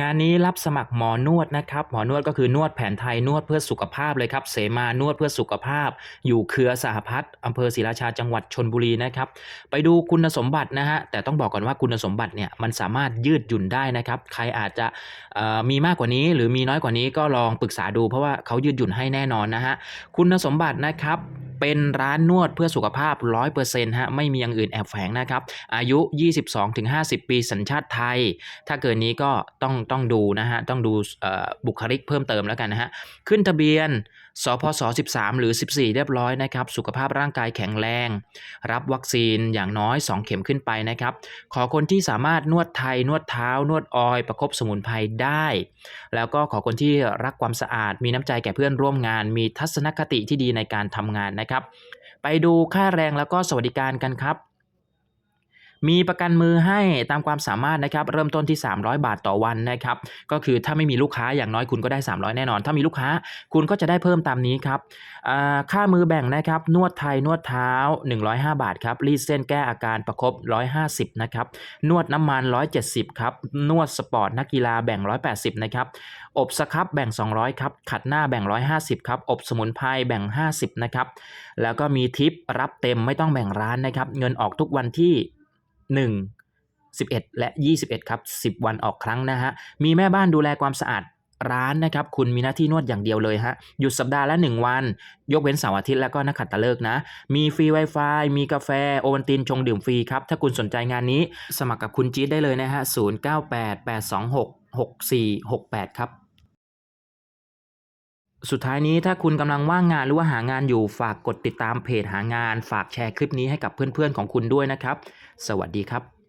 งานนี้รับสมัครหมอนวดนะครับหมอนวดก็คือนวดแผนไทยนวดเพื่อสุขภาพเลยครับเสมานวดเพื่อสุขภาพ อยู่เครือสหพัฒน์อำเภอศรีราชาจังหวัดชนบุรีนะครับไปดูคุณสมบัตินะฮะแต่ต้องบอกก่อนว่าคุณสมบัติเนี่ยมันสามารถยืดหยุ่นได้นะครับใครอาจจะมีมากกว่านี้ หรือมีน้อยกว่านี้ก็ลองปรึกษาดูเพราะว่าเขายืดหยุ่นให้แน่นอนนะฮะคุณสมบัตินะครับ เป็นร้านนวดเพื่อสุขภาพ 100%ฮะไม่มีอย่างอื่นแอบแฝงนะครับ อายุ 22-50 ปีสัญชาติไทย ถ้าเกินนี้ก็ต้องต้องดูนะฮะต้องดูบุคลิกเพิ่มเติมแล้วกันนะฮะขึ้นทะเบียนสพส13 หรือ 14 เรียบร้อยนะครับ สุขภาพร่างกายแข็งแรง รับวัคซีนอย่างน้อย 2 เข็มขึ้นไปนะครับ ขอคนที่สามารถนวดไทย นวดเท้า นวดออย ประคบสมุนไพรได้ แล้วก็ขอคนที่รักความสะอาด มีน้ำใจแก่เพื่อนร่วมงาน มีทัศนคติที่ดีในการทำงานนะครับ ไปดูค่าแรงแล้วก็สวัสดิการกันครับ มีประกันมือให้ตามความสามารถนะครับเริ่มต้นที่ 300 บาทต่อวันนะครับก็คือถ้าไม่มีลูกค้าอย่างน้อยคุณก็ได้ 300 แน่นอน ถ้ามีลูกค้าคุณก็จะได้เพิ่มตามนี้ครับค่ามือแบ่งนะครับนวดไทยนวดเท้า 105 บาทครับรีดเส้นแก้อาการประครบ150นะครับนวดน้ำมัน 170ครับนวดสปอร์ตนักกีฬาแบ่ง 180นะครับอบสครับแบ่ง 200ครับขัดหน้าแบ่ง 150ครับอบสมุนไพรแบ่ง 50นะครับแล้วก็มีทิปรับเต็มไม่ต้องแบ่งร้านนะครับเงินออกทุกวันที่ 1 11 และ 21 ครับ 10 วันออกครั้งนะฮะ มีแม่บ้านดูแลความสะอาดร้านนะครับ คุณมีหน้าที่นวดอย่างเดียวเลยฮะ หยุดสัปดาห์ละ 1 วัน ยกเว้นเสาร์อาทิตย์แล้วก็นักขัตฤกษ์นะ มีฟรี Wi-Fi มีกาแฟ โอวัลตินชงดื่มฟรีครับ ถ้าคุณสนใจงานนี้ สมัครกับคุณจี๊ดได้เลยนะฮะ 0988266468 ครับ สุดท้ายนี้ถ้าคุณกำลังว่างงานหรือว่าหางานอยู่ฝากกดติดตามเพจหางาน ฝากแชร์คลิปนี้ให้กับเพื่อนๆของคุณด้วยนะครับ สวัสดีครับ